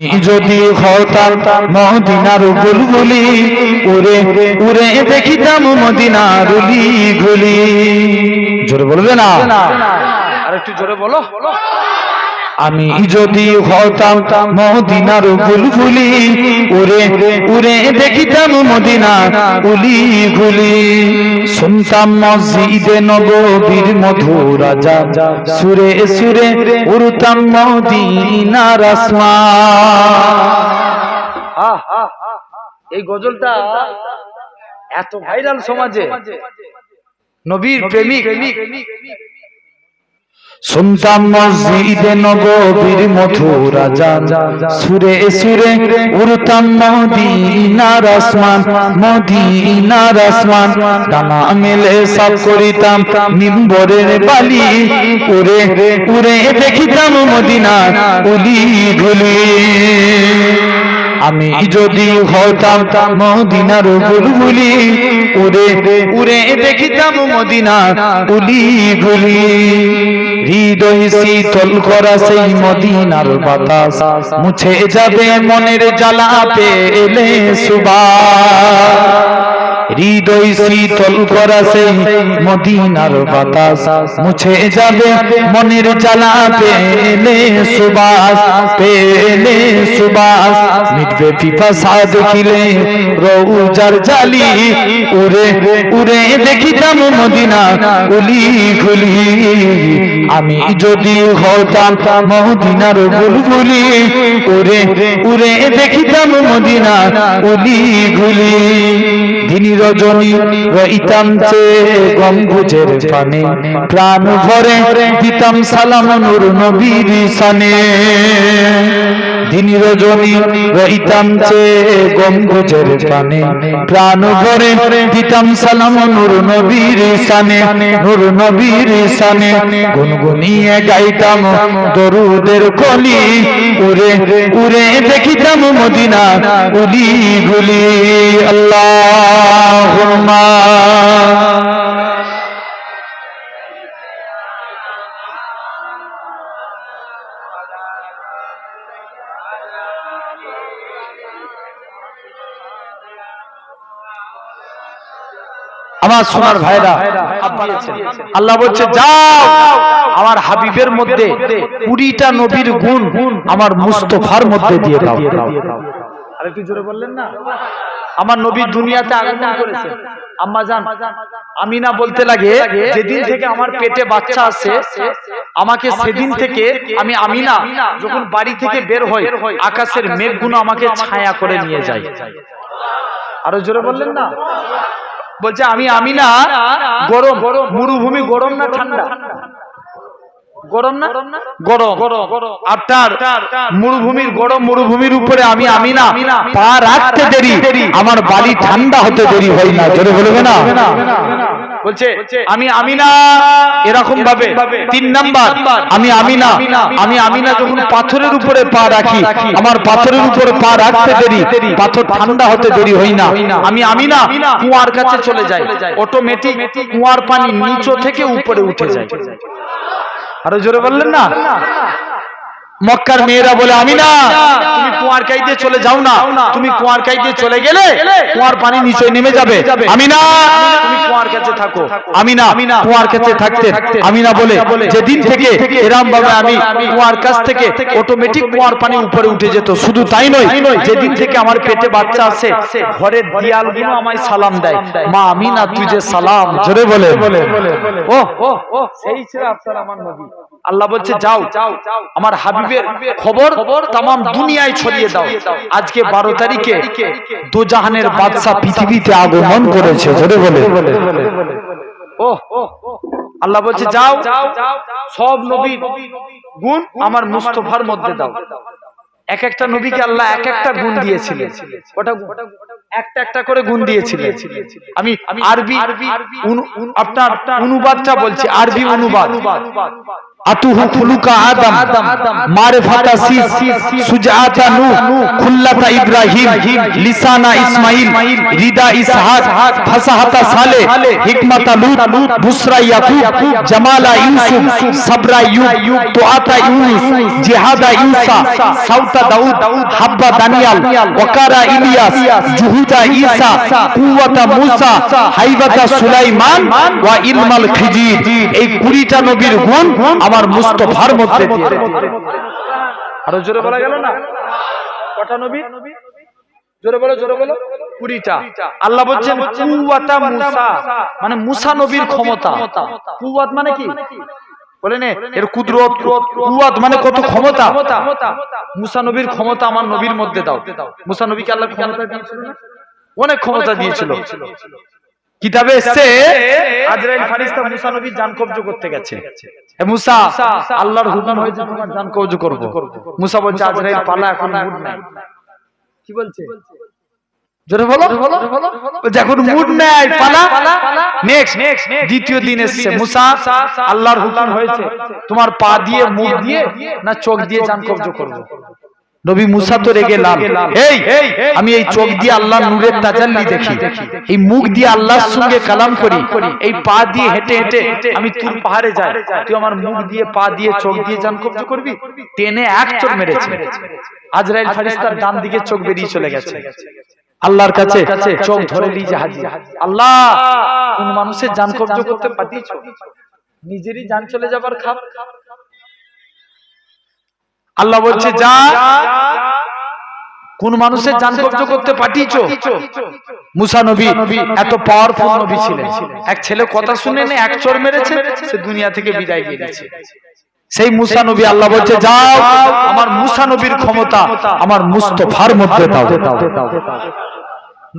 যদি হতাম মদিনার বুলবুলি, উড়ে উড়ে দেখিতাম মদিনার উলি গুলি জোরে বলবে না। আর একটু জোরে বলো। আমি যদি হতাম মদিনার বুলবুলি উড়ে উড়ে দেখিতাম মদিনা উলি গুলি শুনতাম মসজিদে নববীর মধুর রাজা সুরে সুরে উড়তাম মদিনার আসমান। আহ, এই গজলটা এত ভাইরাল সমাজে। নবীর প্রেমিক। শুনতাম মসজিদে নববীর মধুর রাজা সুরে সুরে উড়তাম মদিনার আসমান মদিনার আসমান। ডানা মেলে সব করিতাম নিম্বরের বালি। উড়ে উড়ে দেখিতাম মদিনা উলি গুলি আমি যদি হতাম মদিনার বুলবুলি উড়ে উড়ে দেখিতাম মদিনা উলি গুলি। হৃদয় শীতল করা সেই মদিনার বাতাস মুছে যাবে মনের জ্বালা পেলে সুবাস। হৃদয় শীতল করা সেই মদিনার বাতাস মুছে যাবে মনের জ্বালা পেলে সুবাস পেলে সুবাস। মিটবে পিপাসা দেখিলে রৌজার জালি। উড়ে উড়ে দেখিতাম মদিনা, উলি গুলি আমি যদি হতাম মদিনার বুলবুলি, উড়ে উড়ে দেখিতাম মদিনা, উলি গুলি দিনী রজনী রইতাম চে গম্বুজের পানে, প্রাণ ভরে দিতাম সালাম নূর নবীর সানে। গুনগুনিয়ে গাইতাম দরুদের কলি উড়ে উড়ে দেখিতাম মদিনা উলি গুলি আল্লাহুম্মা আমার সোনার ভাইরা আল্লাহ বলছে যাও আমার হাবিবের মধ্যে কুড়িটা নবীর গুণ আমার মুস্তফার মধ্যে দিয়ে দাও। আর একটু জোরে বললেন না? আমার নবী দুনিয়াতে আগমন করেছে। আম্মা জান আমিনা বলতে লাগে যেদিন থেকে আমার পেটে বাচ্চা আছে আমাকে সেদিন থেকে আমি আমিনা যখন বাড়ি থেকে বের হই আকাশের মেঘগুলো আমাকে ছায়া করে নিয়ে যায়। আরও জোরে বললেন না? বলছে আমি আমিনা গরম মরুভূমি গরম না ঠান্ডা? গরম না? গরম আপনার মরুভূমির গরম মরুভূমির উপরে আমি আমি না পা রাখতে দেরি। আমার বাড়ি ঠান্ডা হতে দেরি হয় না। জোরে বলবে না। বলছে আমি আমি না এরকম ভাবে তিন নাম্বার আমি আমি না আমি আমি না যখন পাথরের উপরে পা রাখি আমার পাথরের উপরে পা রাখতে দেরি পাথর ঠান্ডা হতে দেরি হয় না। আমি আমি না কুয়ার কাছে চলে যাই অটোমেটিক কুয়ার পানি নিচু থেকে উপরে উঠে যায়। আরও জোরে বললেন না। মক্কার মেয়েরা বলে আমি না তুমি কুয়ার কাইতে চলে যাও না। তুমি কুয়ার কাইতে চলে গেলে কুয়ার পানি নিচে নেমে যাবে। আমি না তুমি কুয়ার কাছে থাকো। আমি না। কুয়ার কাছে থাকতে। আমি না বলে যেদিন থেকে এরম ভাবে আমি কুয়ার কাছ থেকে অটোমেটিক কুয়ার পানি উপরে উঠে যেত। শুধু তাই নয় যেদিন থেকে আমার পেটে বাচ্চা আছে ঘরের দিয়ালগুলো আমায় সালাম দেয়। মা আমি না তুই যে সালাম। জোরে বলে। ও ও ও সেই ছিল আপনার আমার নবী। আল্লাহ বলছে যাও আমার খবর তাম দুনিয়ায় ছড়িয়ে দাও। আজকে বারো তারিখে বাদশাহ পৃথিবীতে আগমন করেছে জোরে বলে। আল্লাহ বলছে, যাও, সব নবী গুণ আমার মুস্তফার মধ্যে দাও। এক একটা নবীকে আল্লাহ এক একটা গুণ দিয়েছিলেন। একটা একটা করে গুণ দিয়েছিলেন। আমি আরবি আপনার অনুবাদটা বলছি, আরবি অনুবাদ। আতুহু খুলুকা আদম, মারিফাতা সিস সুজাতা নূহ, খুল্লাতা ইব্রাহিম, লিসানা ইসমাইল রিদা ইসহাক, ফাসাহাতা সালে, হিকমাতা লুত, বুসরা ইয়াকুব, জামালা ইউসুফ, সাবরা ইউব, তুআতা ইউনুস, জিহাদা ইউসা সাউতা দাউদ, হাব্বা দানিয়াল, ওয়াকারা ইলিয়াস, জুহুদা ঈসা, কুওয়াতা মূসা, হাইবাতা সুলাইমান ওয়া ইলমাল খিজির। এই 20টা নবীর গুণ আমার মুস্তাফার মধ্যে আরও জোরে বলা গেল না? কটা নবী? জোরে বলো জোরে বলো। কুড়িটা। আল্লাহ বলছেন কুয়াতা মুসা। মানে মুসা নবীর ক্ষমতা। কুয়াত মানে কি? বলে এর কুদরত কুয়াত মানে কত ক্ষমতা? মুসা নবীর ক্ষমতা আমার নবীর মধ্যে দাও। মুসা নবীকে আল্লাহ ক্ষমতা দিয়েছিল অনেক ক্ষমতা দিয়েছিল। কিতাবে এসছে আজরাইল ফারিস্তা মুসা নবীর জান কবজ করতে গেছে। এ মুসা আল্লাহর হুকুম হয়েছে তোমার জান কবজ করব। মুসা বলছে আজরাইল পালা এখন মুড নাই। কি বলছে? জোরে বলো। এখন মুড নাই পালা। নেক্সট দ্বিতীয় দিন এসছে মুসা আল্লাহর হুকুম হয়েছে। তোমার পা দিয়ে মুখ দিয়ে না চোখ দিয়ে জান কবজ করব। নবী মুসা তো রেগে লাল। এই আমি এই চোখ দিয়ে আল্লাহ নূরের তাজাল্লি দেখি। এই মুখ দিয়ে আল্লাহর সঙ্গে কালাম করি। এই পা দিয়ে হেঁটে হেঁটে আমি তুর পাহাড়ে যাই। তুই আমার মুখ দিয়ে পা দিয়ে চোখ দিয়ে জান কবজ করবি? টেনে এক চোখ মেরেছে। আজরাইল ফারিস্তার ডান দিকে চোখ বেরিয়ে চলে গেছে। আল্লাহর কাছে চোখ ধরে নিয়ে যে হাজির আল্লাহ কোন মানুষের জান কবজ করতে পাঠিয়েছ? নিজেরই জান চলে যাবার খাপ। আল্লাহ বলছে যা কোন মানুষের জান কব্জ করতে পাঠিয়েছো? মুসা নবী এত পাওয়ারফুল নবী ছিলেন। এক ছেলে কথা শুনে নে এক চোর মেরেছে সে দুনিয়া থেকে বিদায় গিয়েছে সেই মুসা নবী আল্লাহ বলছে যাও আমার মুসা নবীর ক্ষমতা আমার মুস্তফার মধ্যে দাও।